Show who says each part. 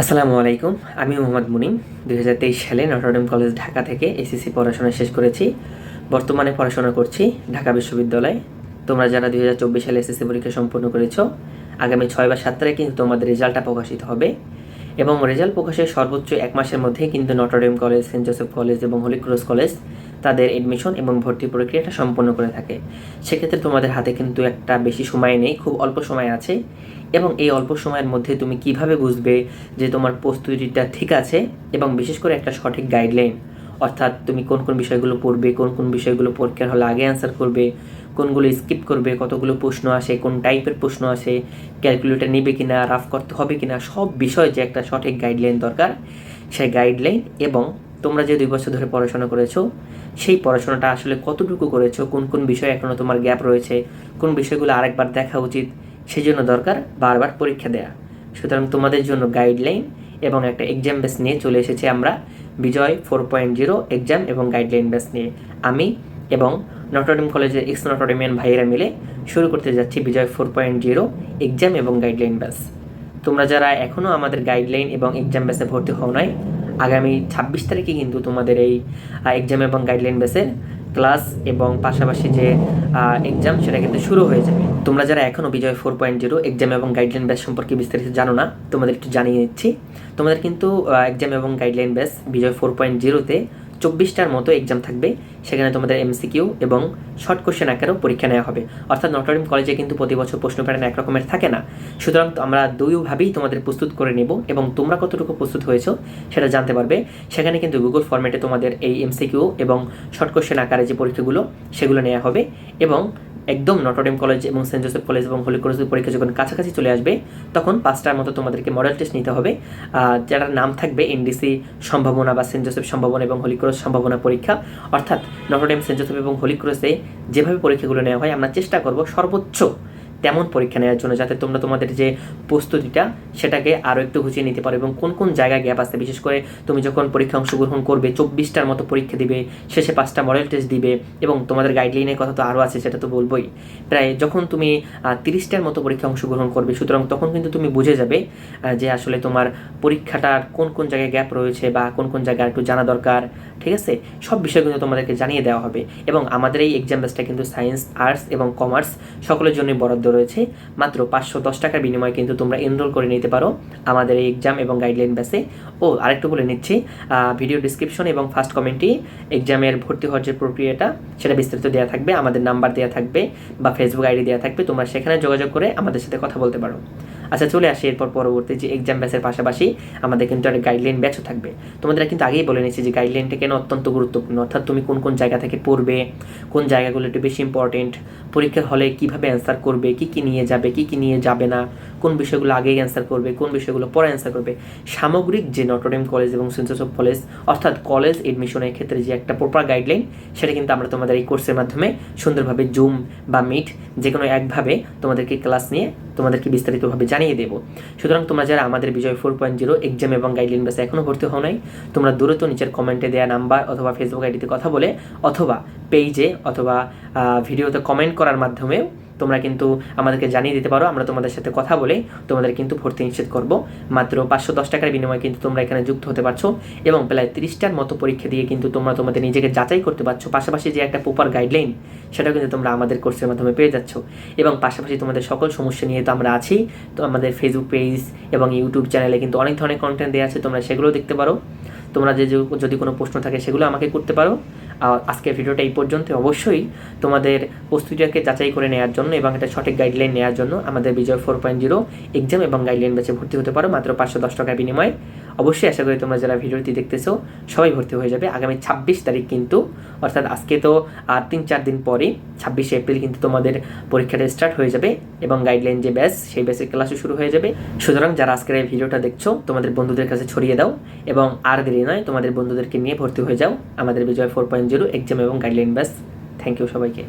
Speaker 1: আসসালামু আলাইকুম, আমি মোহাম্মদ মুনিম। দুই হাজার তেইশ সালে নটরডেম কলেজ ঢাকা থেকে এসএসসি পড়াশোনা শেষ করেছি। বর্তমানে পড়াশোনা করছি ঢাকা বিশ্ববিদ্যালয়ে। তোমরা যারা দুই হাজার চব্বিশ সালে এসএসসি পরীক্ষা সম্পন্ন করেছ, আগামী ছয় বা সাত তারিখে কিন্তু তোমাদের রেজাল্টটা প্রকাশিত হবে। এবং রেজাল্ট প্রকাশের সর্বোচ্চ এক মাসের মধ্যে কিন্তু Notre Dame college, saint Joseph college এবং হোলি ক্রস কলেজ তাদের এডমিশন এবং ভর্তি প্রক্রিয়াটা সম্পন্ন করে থাকে। সেক্ষেত্রে তোমাদের হাতে কিন্তু একটা বেশি সময় নেই, খুব অল্প সময় আছে এবং এই অল্প সময়ের মধ্যে তুমি কীভাবে বুঝবে যে তোমার প্রস্তুতিটা ঠিক আছে এবং বিশেষ করে একটা সঠিক গাইডলাইন অর্থাৎ তুমি কোন কোন বিষয়গুলো পড়বে, কোন কোন বিষয়গুলো পরীক্ষার হলে আগে অ্যান্সার করবে, কোনগুলো স্কিপ করবে, কতগুলো প্রশ্ন আসে, কোন টাইপের প্রশ্ন আসে ক্যালকুলেটর নেবে কিনা রাফ করতে হবে কিনা, সব বিষয়ে যে একটা সঠিক গাইডলাইন দরকার, সেই গাইডলাইন এবং তোমরা যে দুই বছর ধরে পড়াশোনা করেছ, সেই পড়াশোনাটা আসলে কতটুকু করেছ, কোন কোন বিষয়ে এখনও তোমার গ্যাপ রয়েছে, কোন বিষয়গুলো আরেকবার দেখা উচিত সেই জন্য দরকার বারবার পরীক্ষা দেয়া। সুতরাং তোমাদের জন্য গাইডলাইন এবং একটা এক্সাম বেস নিয়ে চলে এসেছি আমরা, Bijoy four point zero exam এবং গাইডলাইন বেস নিয়ে। আমি এবং নটরডেম কলেজের এক্স নটরডেমিয়ান ভাইয়েরা মিলে শুরু করতে যাচ্ছি Bijoy four point zero exam এবং গাইডলাইন ব্যাস তোমরা যারা এখনও আমাদের গাইডলাইন এবং এক্সাম বেসে ভর্তি হও নাই আগামী ছাব্বিশ তারিখে কিন্তু তোমাদের এই এক্সাম এবং গাইডলাইন বেসের ক্লাস এবং পাশাপাশি যে এক্সাম সেটা কিন্তু শুরু হয়ে যাবে। তোমরা যারা এখনও Bijoy four point zero exam এবং গাইডলাইন ব্যাস সম্পর্কে বিস্তারিত জানো না, তোমাদের একটু জানিয়ে দিচ্ছি। তোমাদের কিন্তু এক্সাম এবং গাইডলাইন ব্যাস বিজয় ফোর পয়েন্ট জিরোতে চব্বিশটার মতো এক্সাম থাকবে, সেখানে তোমাদের এমসিকিউ এবং শর্ট কোশ্চেন আকারেও পরীক্ষা নেওয়া হবে। অর্থাৎ নটরিম কলেজে কিন্তু প্রতি বছর প্রশ্ন প্যাটার্ন একরকমের থাকে না। সুতরাং আমরা দুইভাবেই তোমাদের প্রস্তুত করে নেব এবং তোমরা কতটুকু প্রস্তুত হয়েছো সেটা জানতে পারবে। সেখানে কিন্তু গুগল ফর্মেটে তোমাদের এই এমসিকিউ এবং শর্ট কোশ্চেন আকারে যে পরীক্ষাগুলো, সেগুলো নেওয়া হবে এবং একদম নটরডেম কলেজ এবং সেন্ট জোসেফ কলেজ এবং হোলি কলেজের পরীক্ষা যখন কাছাকাছি চলে আসবে, তখন পাঁচটার মতো তোমাদেরকে মডেল টেস্ট নিতে হবে। যার নাম থাকবে এনডিসি সম্ভাবনা বা সেন্ট জোসেফ সম্ভাবনা এবং হোলি ক্রস সম্ভাবনা পরীক্ষা, অর্থাৎ নটরডেম সেন্ট জোসেফ এবং হোলি ক্রসে যেভাবে পরীক্ষাগুলো নেওয়া হয়, আমরা চেষ্টা করব সর্বোচ্চ তেমন পরীক্ষা নেওয়ার জন্য যাতে তোমরা তোমাদের যে প্রস্তুতিটা সেটাকে আরও একটু গুছিয়ে নিতে পারো এবং কোন কোন জায়গায় গ্যাপ আছে বিশেষ করে তুমি যখন পরীক্ষা অংশগ্রহণ করবে, চব্বিশটার মতো পরীক্ষা দিবে, শেষে পাঁচটা মডেল টেস্ট দিবে এবং তোমাদের গাইডলাইনের কথা তো আরও আছে, সেটা তো বলবোই। প্রায় যখন তুমি তিরিশটার মতো পরীক্ষা অংশগ্রহণ করবে, সুতরাং তখন কিন্তু তুমি বুঝে যাবে যে আসলে তোমার পরীক্ষাটার কোন কোন জায়গায় গ্যাপ রয়েছে বা কোন কোন জায়গায় একটু জানা দরকার, ঠিক আছে? সব বিষয় কিন্তু তোমাদেরকে জানিয়ে দেওয়া হবে এবং আমাদের এই এক্সাম বেসটা কিন্তু সায়েন্স আর্টস এবং কমার্স সকলের জন্যই বরাদ্দ রয়েছে, মাত্র পাঁচশো দশ টাকার বিনিময়ে কিন্তু তোমরা এনরোল করে নিতে পারো আমাদের এই এক্সাম এবং গাইডলাইন ব্যাসে ও, আরেকটু বলে নিচ্ছি ভিডিও ডিসক্রিপশন এবং ফার্স্ট কমেন্টে এক্সামের ভর্তি হওয়ার যে প্রক্রিয়াটা, সেটা বিস্তারিত দেওয়া থাকবে, আমাদের নাম্বার দেওয়া থাকবে বা ফেসবুক আইডি দেওয়া থাকবে, তোমরা সেখানে যোগাযোগ করে আমাদের সাথে কথা বলতে পারো। আচ্ছা চলে আসি এরপর পরবর্তী যে এক্সাম ব্যাচের পাশাপাশি আমাদের কিন্তু একটা গাইডলাইন ব্যাচও থাকবে। তোমাদের কিন্তু আগেই বলে নিচ্ছি যে গাইডলাইনটা কেন অত্যন্ত গুরুত্বপূর্ণ। অর্থাৎ তুমি কোন কোন জায়গা থেকে পড়বে, কোন জায়গাগুলো একটু বেশি ইম্পর্টেন্ট পরীক্ষার হলে কীভাবে অ্যান্সার করবে, কী কী নিয়ে যাবে, কী কী নিয়ে যাবে না, কোন বিষয়গুলো আগেই অ্যান্সার করবে, কোন বিষয়গুলো পরে অ্যান্সার করবে। সামগ্রিক যে নটরডেম কলেজ এবং সেন্সাস অফ কলেজ অর্থাৎ কলেজ এডমিশনের ক্ষেত্রে যে একটা প্রপার গাইডলাইন সেটা কিন্তু আমরা তোমাদের এই কোর্সের মাধ্যমে সুন্দরভাবে জুম বা মিট যে কোনো একভাবে তোমাদেরকে ক্লাস নিয়ে তোমাদেরকে বিস্তারিতভাবে জানিয়ে দেবো। সুতরাং তোমরা যারা আমাদের Bijoy four point zero exam এবং গাইডলাইন বেসে এখনও ভর্তি হও নাই, তোমরা দ্রুত নিচের কমেন্টে দেওয়া নাম্বার অথবা ফেসবুক আইডিতে কথা বলে অথবা পেজে অথবা ভিডিওতে কমেন্ট করার মাধ্যমেও তোমরা কিন্তু আমাদেরকে জানিয়ে দিতে পারো, আমরা তোমাদের সাথে কথা বলে তোমাদের কিন্তু ভর্তি নিশ্চিত করব। মাত্র পাঁচশো দশ টাকার বিনিময়ে কিন্তু তোমরা এখানে যুক্ত হতে পারছ এবং প্রায় তিরিশটার মতো পরীক্ষা দিয়ে কিন্তু তোমরা তোমাদের নিজেকে যাচাই করতে পারছ। পাশাপাশি যে একটা প্রপার গাইডলাইন সেটাও কিন্তু তোমরা আমাদের কোর্সের মাধ্যমে পেয়ে যাচ্ছ। এবং পাশাপাশি তোমাদের সকল সমস্যা নিয়ে তো আমরা আছি। তো আমাদের ফেসবুক পেজ এবং ইউটিউব চ্যানেলে কিন্তু অনেক ধরনের কন্টেন্ট দেওয়া আছে, তোমরা সেগুলোও দেখতে পারো। তোমরা যে যদি কোনো প্রশ্ন থাকে সেগুলো আমাকে করতে পারো। আজকের ভিডিওটা এই পর্যন্ত। অবশ্যই তোমাদের প্রস্তুতিটাকে যাচাই করে নেওয়ার জন্য এবং একটা সঠিক গাইডলাইন নেওয়ার জন্য আমাদের Bijoy four point zero exam এবং গাইডলাইন বেছে ভর্তি হতে পারো। মাত্র পাঁচশো দশ টাকার বিনিময়ে। অবশ্যই আশা করি তোমরা যারা ভিডিওটি দেখতেছো, সবাই ভর্তি হয়ে যাবে। আগামী ছাব্বিশ তারিখ কিন্তু, অর্থাৎ আজকে তো আর তিন চার দিন পরে ছাব্বিশে এপ্রিল কিন্তু তোমাদের পরীক্ষাটা স্টার্ট হয়ে যাবে এবং গাইডলাইন যে ব্যাস সেই ব্যাসের ক্লাসও শুরু হয়ে যাবে। সুতরাং যারা আজকের এই ভিডিওটা দেখছ, তোমাদের বন্ধুদের কাছে ছড়িয়ে দাও এবং আর দেরি নয়, তোমাদের বন্ধুদেরকে নিয়ে ভর্তি হয়ে যাও। আমাদের Bijoy four point zero exam এবং গাইডলাইন ব্যাস থ্যাংক ইউ সবাইকে।